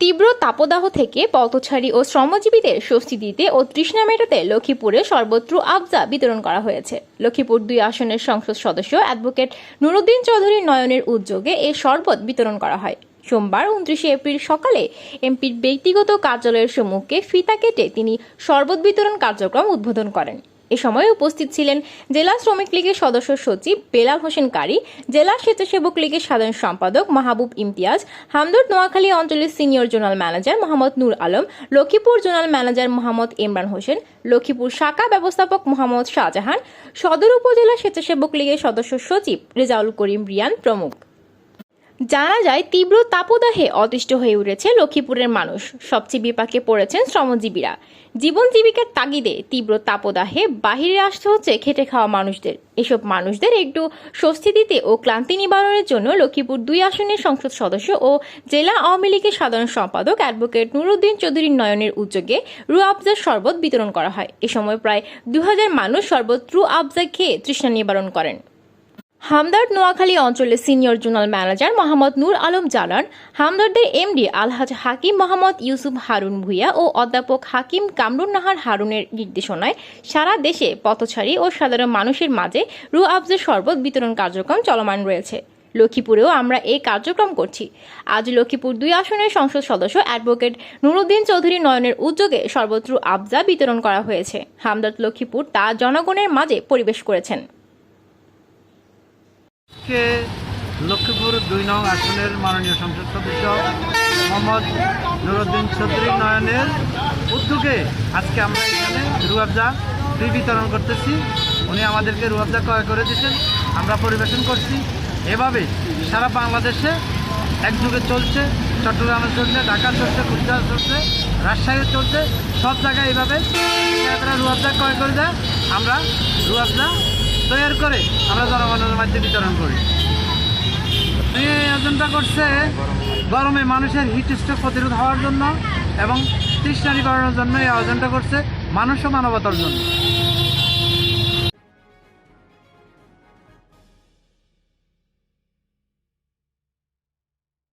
তীব্র তাপদাহ থেকে পথচারী ও শ্রমজীবীদের স্বস্তি দিতে ও তৃষ্ণা মেটাতে লক্ষ্মীপুরে সর্বত্র আবজা বিতরণ করা হয়েছে। লক্ষ্মীপুর দুই আসনের সংসদ সদস্য অ্যাডভোকেট নুরুদ্দিন চৌধুরী নয়নের উদ্যোগে এ শরবত বিতরণ করা হয়। সোমবার উনত্রিশে এপ্রিল সকালে এমপির ব্যক্তিগত কার্যালয়ের সম্মুখে ফিতা কেটে তিনি শরবত বিতরণ কার্যক্রম উদ্বোধন করেন। এ সময় উপস্থিত ছিলেন জেলা শ্রমিক লীগের সদস্য সচিব বেলাল হোসেন কারি, জেলা স্বেচ্ছাসেবক লীগের সাধারণ সম্পাদক মাহবুব ইমতিয়াজ, হামদর্দ নোয়াখালী অঞ্চলের senior zonal manager Mohammad Nur Alam, Lakshmipur zonal manager Mohammad Imran Hossain, Lakshmipur শাখা ব্যবস্থাপক মোহাম্মদ শাহজাহান, সদর উপজেলা স্বেচ্ছাসেবক লীগের সদস্য সচিব রেজাউল করিম রিয়ান প্রমুখ। জানা যায়, তীব্র তাপদাহে অতিষ্ঠ হয়ে উঠেছে লক্ষ্মীপুরের মানুষ। সবচেয়ে বিপাকে পড়েছেন শ্রমজীবীরা। জীবন জীবিকার তাগিদে তীব্র তাপদাহে বাহিরে আসতে হচ্ছে খেটে খাওয়া মানুষদের। এসব মানুষদের একটু স্বস্তি দিতে ও ক্লান্তি নিবারণের জন্য লক্ষ্মীপুর দুই আসনের সংসদ সদস্য ও জেলা আওয়ামী লীগের সাধারণ সম্পাদক অ্যাডভোকেট নুরুদ্দিন চৌধুরী নয়নের উদ্যোগে রু আফজার শরবত বিতরণ করা হয়। এ সময় প্রায় দুই হাজার মানুষ শরবত রু আফজা খেয়ে তৃষ্ণা নিবারণ করেন। হামদর্দ নোয়াখালী অঞ্চলের senior zonal manager Mohammad Nur Alam জানান, হামদর্দের এমডি আলহাজ হাকিম মোহাম্মদ ইউসুফ হারুন ভুইয়া ও অধ্যাপক হাকিম কামরুন নাহার হারুনের নির্দেশনায় সারা দেশে পথচারী ও সাধারণ মানুষের মাঝে রু আফজের শরবত বিতরণ কার্যক্রম চলমান রয়েছে। লক্ষ্মীপুরেও আমরা এই কার্যক্রম করছি। আজ লক্ষ্মীপুর দুই আসনের সংসদ সদস্য অ্যাডভোকেট নুরুদ্দিন চৌধুরী নয়নের উদ্যোগে সর্বত্র আবজা বিতরণ করা হয়েছে। হামদর্দ লক্ষ্মীপুর তা জনগণের মাঝে পরিবেশ করেছেন। আজকে লক্ষ্মীপুর দুই নং আসনের মাননীয় সংসদ সদস্য মোহাম্মদ নুরুদ্দিন চৌধুরী নয়নের উদ্যোগে আজকে আমরা এখানে রুয়াবজা ফ্রি বিতরণ করতেছি। উনি আমাদেরকে রুয়াবজা ক্রয় করে দিয়েছেন। আমরা পরিবেশন করছি। এভাবে সারা বাংলাদেশে একযুগে চলছে। চট্টগ্রামে চলছে, ঢাকা চলছে খুলনা চলছে, রাজশাহী চলছে। সব জায়গায় এইভাবে তারা রুয়াবজা ক্রয় করে দেয়। আমরা রুয়াবজা তৈরি করে আমরা জনগণের মাধ্যমে বিতরণ করি। এই আয়োজনটা করছে গরমে মানুষের হিট স্ট্রোক প্রতিরোধ হওয়ার জন্য এবং তৃষ্ণা নিবারণের জন্য এই আয়োজনটা করছে মানুষ ও মানবতার জন্য।